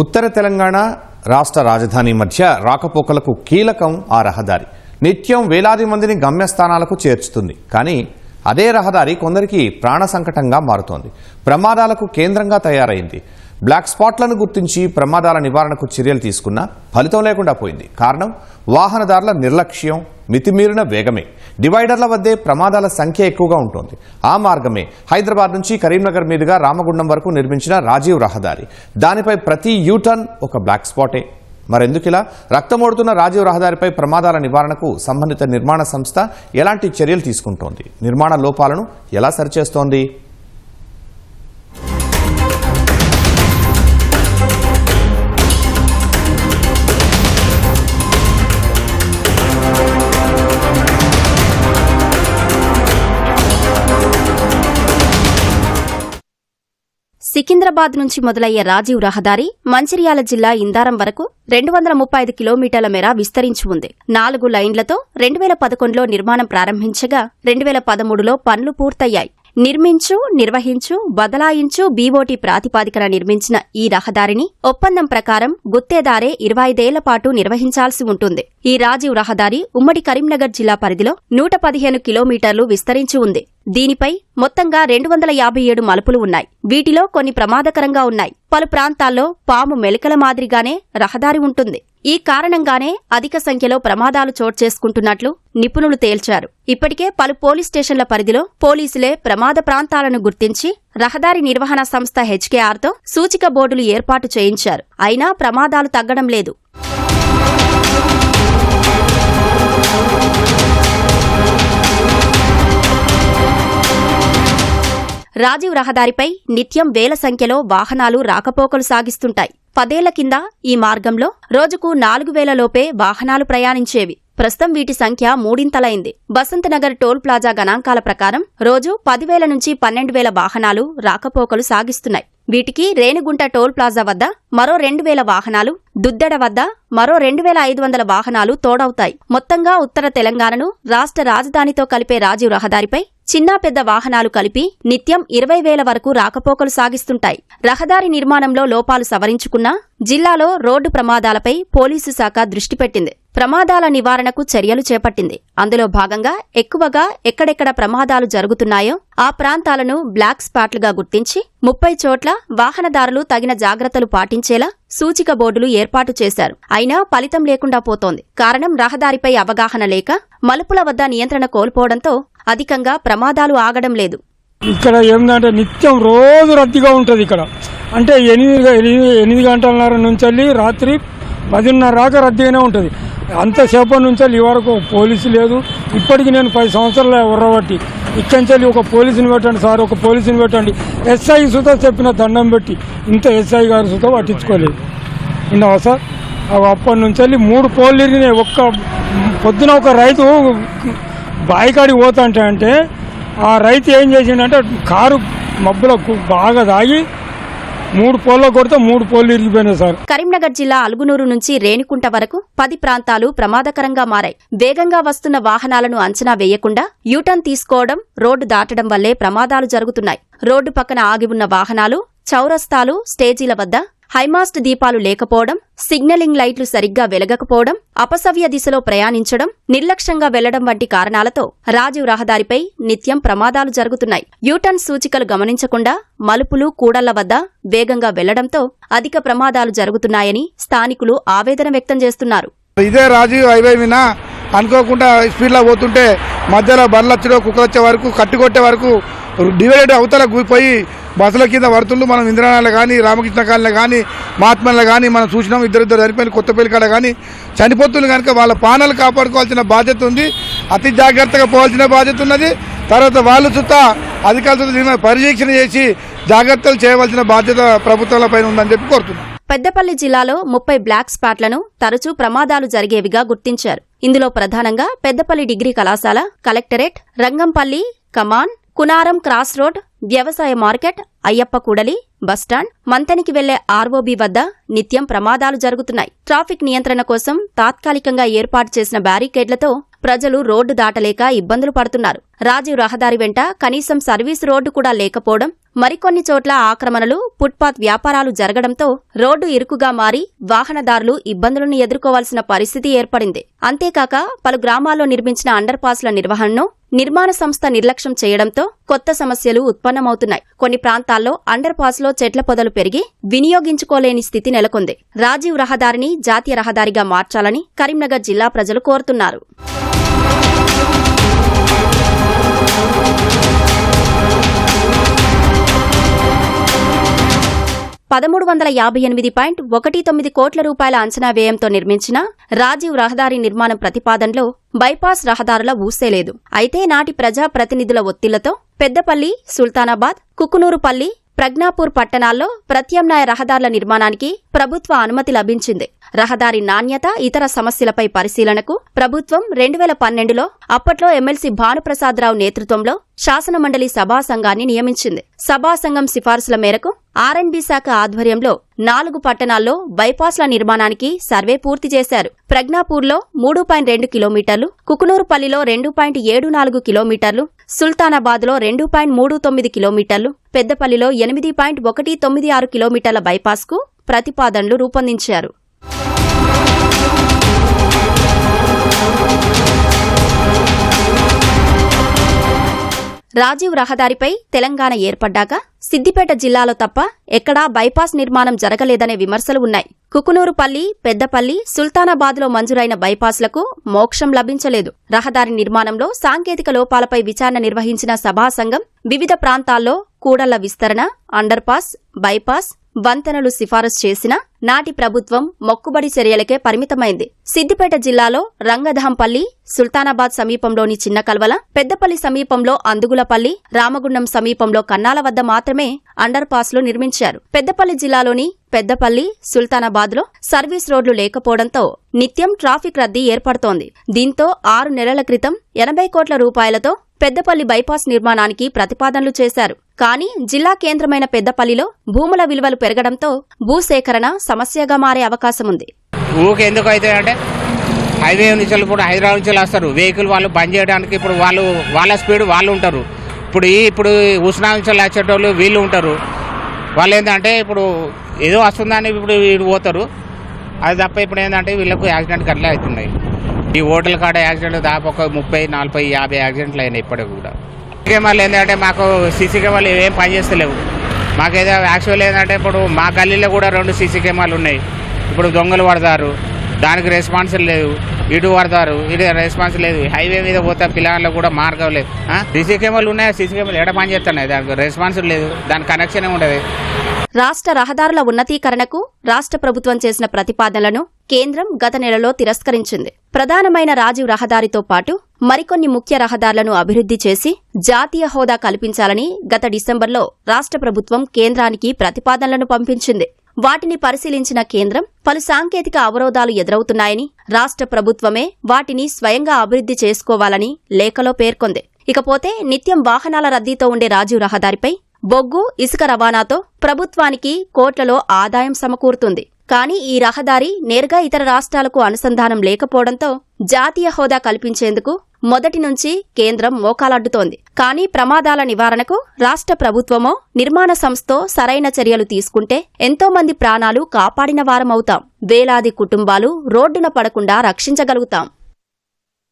ఉత్తర తెలంగాణ రాష్ట్ర రాజధాని మధ్య రాకపోకలకు కీలకం ఆ రహదారి. నిత్యం వేలాది మందిని గమ్యస్థానాలకు చేర్చుతుంది. కానీ అదే రహదారి కొందరికి ప్రాణ సంకటంగా మారుతోంది. ప్రమాదాలకు కేంద్రంగా తయారైంది. బ్లాక్ స్పాట్లను గుర్తించి ప్రమాదాల నివారణకు చర్యలు తీసుకున్నా ఫలితం లేకుండా పోయింది. కారణం వాహనదారుల నిర్లక్ష్యం మితిమీరిన వేగమే. డివైడర్ల వద్దే ప్రమాదాల సంఖ్య ఎక్కువగా ఉంటుంది. ఆ మార్గమే హైదరాబాద్ నుంచి కరీంనగర్ మీదుగా రామగుండం వరకు నిర్మించిన రాజీవ్ రహదారి. దానిపై ప్రతి యూటర్న్ ఒక బ్లాక్ స్పాటే. మరెందుకిలా? రక్తమోడుతున్న రాజీవ్ రహదారిపై ప్రమాదాల నివారణకు సంబంధిత నిర్మాణ సంస్థ ఎలాంటి చర్యలు తీసుకుంటోంది? నిర్మాణ లోపాలను ఎలా సరిచేస్తోంది? సికింద్రాబాద్ నుంచి మొదలయ్యే రాజీవ్ రహదారి మంచిర్యాల జిల్లా ఇందారం వరకు రెండు వందల ముప్పై ఐదు కిలోమీటర్ల మేర విస్తరించి ఉంది. నాలుగు లైన్లతో రెండు వేల పదకొండులో నిర్మాణం ప్రారంభించగా రెండు వేల పదమూడులో పనులు పూర్తయ్యాయి. నిర్మించు నిర్వహించు బదలాయించు బీఓటీ ప్రాతిపాదికన నిర్మించిన ఈ రహదారిని ఒప్పందం ప్రకారం గుత్తేదారే ఇరవై ఐదేళ్ళ పాటు నిర్వహించాల్సి ఉంటుంది. ఈ రాజీవ్ రహదారి ఉమ్మడి కరీంనగర్ జిల్లా పరిధిలో నూట పదిహేను కిలోమీటర్లు విస్తరించి ఉంది. దీనిపై మొత్తంగా రెండు వందల యాభై ఏడు మలుపులు ఉన్నాయి. వీటిలో కొన్ని ప్రమాదకరంగా ఉన్నాయి. పలు ప్రాంతాల్లో పాము మెలికల మాదిరిగానే రహదారి ఉంటుంది. ఈ కారణంగానే అధిక సంఖ్యలో ప్రమాదాలు చోటు చేసుకుంటున్నట్లు నిపుణులు తేల్చారు. ఇప్పటికే పలు పోలీస్ స్టేషన్ల పరిధిలో పోలీసులే ప్రమాద ప్రాంతాలను గుర్తించి రహదారి నిర్వహణ సంస్థ హెచ్కేఆర్తో సూచిక బోర్డులు ఏర్పాటు చేయించారు. అయినా ప్రమాదాలు తగ్గడం లేదు. రాజీవ్ రహదారిపై నిత్యం వేల సంఖ్యలో వాహనాలు రాకపోకలు సాగిస్తుంటాయి. పదేళ్ళ కింద ఈ మార్గంలో రోజుకు నాలుగు వేల లోపే వాహనాలు ప్రయాణించేవి. ప్రస్తుతం వీటి సంఖ్య మూడింతలైంది. బసంతనగర్ టోల్ ప్లాజా గణాంకాల ప్రకారం రోజు పదివేల నుంచి పన్నెండు వేల వాహనాలు రాకపోకలు సాగిస్తున్నాయి. వీటికి రేణిగుంట టోల్ ప్లాజా వద్ద మరో రెండు వేల వాహనాలు దుద్దెడ వద్ద మరో రెండు వేల ఐదు వందల వాహనాలు తోడవుతాయి. మొత్తంగా ఉత్తర తెలంగాణను రాష్ట్ర రాజధానితో కలిపే రాజీవ్ రహదారిపై చిన్నా పెద్ద వాహనాలు కలిపి నిత్యం ఇరవై వేల వరకు రాకపోకలు సాగిస్తుంటాయి. రహదారి నిర్మాణంలో లోపాలు సవరించుకున్నా జిల్లాలో రోడ్డు ప్రమాదాలపై పోలీసు శాఖ దృష్టి పెట్టింది. ప్రమాదాల నివారణకు చర్యలు చేపట్టింది. అందులో భాగంగా ఎక్కువగా ఎక్కడెక్కడ ప్రమాదాలు జరుగుతున్నాయో ఆ ప్రాంతాలను బ్లాక్ స్పాట్లుగా గుర్తించి ముప్పై చోట్ల వాహనదారులు తగిన జాగ్రత్తలు పాటించేలా సూచిక బోర్డులు ఏర్పాటు చేశారు. అయినా ఫలితం లేకుండా పోతోంది. కారణం రహదారిపై అవగాహన లేక మలుపుల వద్ద నియంత్రణ కోల్పోవడంతో అధికంగా ప్రమాదాలు ఆగడం లేదు. ఇక్కడ ఏంటంటే నిత్యం రోజు రద్దీగా ఉంటుంది ఇక్కడ. అంటే ఎనిమిది ఎనిమిది గంటలన్నర నుంచి వెళ్ళి రాత్రి పదిన్నర దాకా రద్దీగానే ఉంటుంది. అంతసేపటి నుంచి వెళ్ళి వరకు పోలీసు లేదు. ఇప్పటికి నేను పది సంవత్సరాలు ఉర్రబట్టి ఇక్కడి నుంచి వెళ్ళి ఒక పోలీసుని పెట్టండి సార్ ఒక పోలీసుని పెట్టండి. ఎస్ఐ సుతా చెప్పిన దండం పెట్టి ఇంత ఎస్ఐ గారు సుతా పట్టించుకోలేదు. విన్నావా సార్? అప్పటి నుంచి వెళ్ళి మూడు పోలీసుని ఒక్క పొద్దున ఒక రైతు బాయికాడికి పోతుంటే అంటే ఆ రైతు ఏం చేసిండంటే కారు మబ్బులో బాగా తాగి మూడు పోల్లో కొడితే మూడు పోళ్ళు ఇరిగిపోయినాయి సార్. కరీంనగర్ జిల్లా అలుగునూరు నుంచి రేణికుంట వరకు పది ప్రాంతాలు ప్రమాదకరంగా మారాయి. వేగంగా వస్తున్న వాహనాలను అంచనా వేయకుండా యూటర్న్ తీసుకోవడం రోడ్డు దాటడం వల్లే ప్రమాదాలు జరుగుతున్నాయి. రోడ్డు పక్కన ఆగి ఉన్న వాహనాలు చౌరస్తాలు స్టేజీల వద్ద హైమాస్ట్ దీపాలు లేకపోవడం సిగ్నలింగ్ లైట్లు సరిగ్గా వెలగకపోవడం అపసవ్య దిశలో ప్రయాణించడం నిర్లక్ష్యంగా వెళ్ళడం వంటి కారణాలతో రాజీవ్ రహదారిపై నిత్యం ప్రమాదాలు జరుగుతున్నాయి. యూటర్న్ సూచికలు గమనించకుండా మలుపులు కూడళ్ళ వద్ద వేగంగా వెళ్ళడంతో అధిక ప్రమాదాలు జరుగుతున్నాయని స్థానికులు ఆవేదన వ్యక్తం చేస్తున్నారు. ఇదే రాజీవ్ హైవే మీద అనుకోకుండా స్పీడ్లో పోతుంటే మధ్యలో బండ్లు కుక్కలొచ్చే వచ్చే వరకు కట్టుకొట్టే వరకు డివైడ్ అవతల పోయి బస్సుల కింద పడుతుండ్రు. మనం ఇంద్రాణాలు కానీ రామకృష్ణ కాలనీ కానీ మహాత్మలో కానీ మనం చూసినాం ఇద్దరిద్దరు చనిపోయిన కొత్తపల్లి కాడ కానీ చనిపోతుంది కనుక వాళ్ళ పానాలు కాపాడుకోవాల్సిన బాధ్యత ఉంది. అతి జాగ్రత్తగా పోవాల్సిన బాధ్యత ఉన్నది. తర్వాత వాళ్ళు చుట్ట అధికారులతో దీని పర్యవేక్షణ చేసి జాగ్రత్తలు చేయవలసిన బాధ్యత ప్రభుత్వాల పైన ఉందని చెప్పి కోరుతున్నాం. పెద్దపల్లి జిల్లాలో ముప్పై బ్లాక్ స్పాట్లను తరచూ ప్రమాదాలు జరిగేవిగా గుర్తించారు. ఇందులో ప్రధానంగా పెద్దపల్లి డిగ్రీ కళాశాల collectorate Rangampalli Kaman Kunaram cross road వ్యవసాయ మార్కెట్ అయ్యప్ప కూడలి బస్టాండ్ మంతనికి వెళ్ళే ఆర్ఓబి వద్ద నిత్యం ప్రమాదాలు జరుగుతున్నాయి. ట్రాఫిక్ నియంత్రణ కోసం తాత్కాలికంగా ఏర్పాటు చేసిన బ్యారికేడ్లతో ప్రజలు రోడ్డు దాటలేక ఇబ్బందులు పడుతున్నారు. రాజీవ్ రహదారి వెంట కనీసం సర్వీస్ రోడ్డు కూడా లేకపోవడం మరికొన్ని చోట్ల ఆక్రమణలు ఫుట్పాత్ వ్యాపారాలు జరగడంతో రోడ్డు ఇరుకుగా మారి వాహనదారులు ఇబ్బందులను ఎదుర్కోవాల్సిన పరిస్థితి ఏర్పడింది. అంతేకాక పలు గ్రామాల్లో నిర్మించిన అండర్ పాస్ల నిర్వహణను నిర్మాణ సంస్థ నిర్లక్ష్యం చేయడంతో కొత్త సమస్యలు ఉత్పన్నమవుతున్నాయి. కొన్ని ప్రాంతాల్లో అండర్ పాస్లో చెట్ల పొదలు పెరిగి వినియోగించుకోలేని స్థితి నెలకొంది. రాజీవ్ రహదారిని జాతీయ రహదారిగా మార్చాలని కరీంనగర్ జిల్లా ప్రజలు కోరుతున్నారు. పదమూడు వందల యాభై ఎనిమిది పాయింట్ ఒకటి తొమ్మిది కోట్ల రూపాయల అంచనా వ్యయంతో నిర్మించిన రాజీవ్ రహదారి నిర్మాణం ప్రతిపాదనలో బైపాస్ రహదారుల ఊసేలేదు. అయితే నాటి ప్రజా ప్రతినిధుల ఒత్తిళ్ళతో పెద్దపల్లి సుల్తానాబాద్ కుకునూరుపల్లి ప్రజ్ఞాపూర్ పట్టణాల్లో ప్రత్యామ్నాయ రహదారుల నిర్మాణానికి ప్రభుత్వ అనుమతి లభించింది. రహదారి నాణ్యత ఇతర సమస్యలపై పరిశీలనకు ప్రభుత్వం రెండు వేల పన్నెండులో అప్పట్లో ఎమ్మెల్సీ భానుప్రసాదరావు నేతృత్వంలో శాసనమండలి సభా సంఘాన్ని నియమించింది. సభా సంఘం సిఫార్సుల మేరకు ఆర్ఎండ్బి శాఖ ఆధ్వర్యంలో నాలుగు పట్టణాల్లో బైపాస్ల నిర్మాణానికి సర్వే పూర్తి చేశారు. ప్రజ్ఞాపూర్లో మూడు పాయింట్ రెండు కిలోమీటర్లు కుకునూరుపల్లిలో రెండు పాయింట్ ఏడు నాలుగు కిలోమీటర్లు సుల్తానాబాద్లో రెండు పాయింట్ మూడు తొమ్మిది కిలోమీటర్లు పెద్దపల్లిలో ఎనిమిది పాయింట్ ఒకటి తొమ్మిది ఆరు కిలోమీటర్ల బైపాస్కు ప్రతిపాదనలు రూపొందించారు. రాజీవ్ రహదారిపై తెలంగాణ ఏర్పడ్డాక సిద్దిపేట జిల్లాలో తప్ప ఎక్కడా బైపాస్ నిర్మాణం జరగలేదనే విమర్శలు ఉన్నాయి. కుకునూరుపల్లి పెద్దపల్లి సుల్తానాబాద్లో మంజూరైన బైపాస్లకు మోక్షం లభించలేదు. రహదారి నిర్మాణంలో సాంకేతిక లోపాలపై విచారణ నిర్వహించిన సభా సంఘం వివిధ ప్రాంతాల్లో కూడళ్ళ విస్తరణ అండర్పాస్ బైపాస్ వంతెనలు సిఫారసు చేసినా నాటి ప్రభుత్వం మొక్కుబడి చర్యలకే పరిమితమైంది. సిద్దిపేట జిల్లాలో రంగధాంపల్లి సుల్తానాబాద్ సమీపంలోని చిన్న కల్వల పెద్దపల్లి సమీపంలో అందుగులపల్లి రామగుండం సమీపంలో కన్నాల వద్ద మాత్రమే అండర్ పాస్లు నిర్మించారు. పెద్దపల్లి జిల్లాలోని పెద్దపల్లి సుల్తానాబాద్లో సర్వీస్ రోడ్లు లేకపోవడంతో నిత్యం ట్రాఫిక్ రద్దీ ఏర్పడుతోంది. దీంతో ఆరు నెలల క్రితం ఎనభై కోట్ల రూపాయలతో పెద్దపల్లి బైపాస్ నిర్మాణానికి ప్రతిపాదనలు చేశారు. కానీ జిల్లా కేంద్రమైన పెద్దపల్లిలో భూముల విలువలు పెరగడంతో భూసేకరణ సమస్యగా మారే అవకాశముంది. ఊరికి ఎందుకు అవుతాయి అంటే హైవే నుంచి ఇప్పుడు హైదరాబాద్ నుంచి వస్తారు. వెహికల్ వాళ్ళు బంద్ చేయడానికి ఇప్పుడు వాళ్ళు వాళ్ళ స్పీడ్ వాళ్ళు ఉంటారు. ఇప్పుడు ఈ ఇప్పుడు ఉస్నా నుంచి వచ్చేటోళ్ళు వీళ్ళు ఉంటారు. వాళ్ళు ఏంటంటే ఇప్పుడు ఏదో వస్తుందని ఇప్పుడు వీడు పోతారు. అది తప్ప ఇప్పుడు ఏంటంటే వీళ్ళకు యాక్సిడెంట్ గట్లే అవుతున్నాయి. ఈ హోటల్ కాడ యాక్సిడెంట్ దాదాపు ఒక ముప్పై నలభై యాభై యాక్సిడెంట్లు అయినాయి ఇప్పటికి కూడా. కెమెరాలు ఏంటంటే మాకు సీసీ కెమెరాలు ఏం పనిచేస్తలేవు మాకేదో యాక్చువల్ ఏంటంటే ఇప్పుడు మా గల్లీలో కూడా రెండు సీసీ కెమెరాలు ఉన్నాయి. ఇప్పుడు దొంగలు పడతారు. దానికి రెస్పాన్స్ లేదు. ఇటు పడతారు ఇటు రెస్పాన్స్ లేదు. హైవే మీద పోతే పిల్లలు కూడా మార్గం లేదు. సీసీ కెమెరాలు ఉన్నాయి? సీసీ కెమెరాలు ఎడ పని చేస్తున్నాయి? దానికి రెస్పాన్స్ లేదు. దాని కనెక్షన్ ఉండదు. రాష్ట్ర రహదారుల ఉన్నతీకరణకు రాష్ట్ర ప్రభుత్వం చేసిన ప్రతిపాదనలను కేంద్రం గత నెలలో తిరస్కరించింది. ప్రధానమైన రాజీవ్ రహదారితో పాటు మరికొన్ని ముఖ్య రహదారులను అభివృద్ధి చేసి జాతీయ హోదా కల్పించాలని గత డిసెంబర్లో రాష్ట్ర ప్రభుత్వం కేంద్రానికి ప్రతిపాదనలను పంపించింది. వాటిని పరిశీలించిన కేంద్రం పలు సాంకేతిక అవరోధాలు ఎదురవుతున్నాయని రాష్ట్ర ప్రభుత్వమే వాటిని స్వయంగా అభివృద్ధి చేసుకోవాలని లేఖలో పేర్కొంది. ఇకపోతే నిత్యం వాహనాల రద్దీతో ఉండే రాజీవ్ రహదారిపై బొగ్గు ఇసుక రవాణాతో ప్రభుత్వానికి కోట్లలో ఆదాయం సమకూరుతుంది. కానీ ఈ రహదారి నేరుగా ఇతర రాష్ట్రాలకు అనుసంధానం లేకపోవడంతో జాతీయ హోదా కల్పించేందుకు మొదటి నుంచి కేంద్రం మోకాలడ్డుతోంది. కానీ ప్రమాదాల నివారణకు రాష్ట్ర ప్రభుత్వమో నిర్మాణ సంస్థో సరైన చర్యలు తీసుకుంటే ఎంతో మంది ప్రాణాలు కాపాడిన వారమవుతాం. వేలాది కుటుంబాలు రోడ్డున పడకుండా రక్షించగలుగుతాం.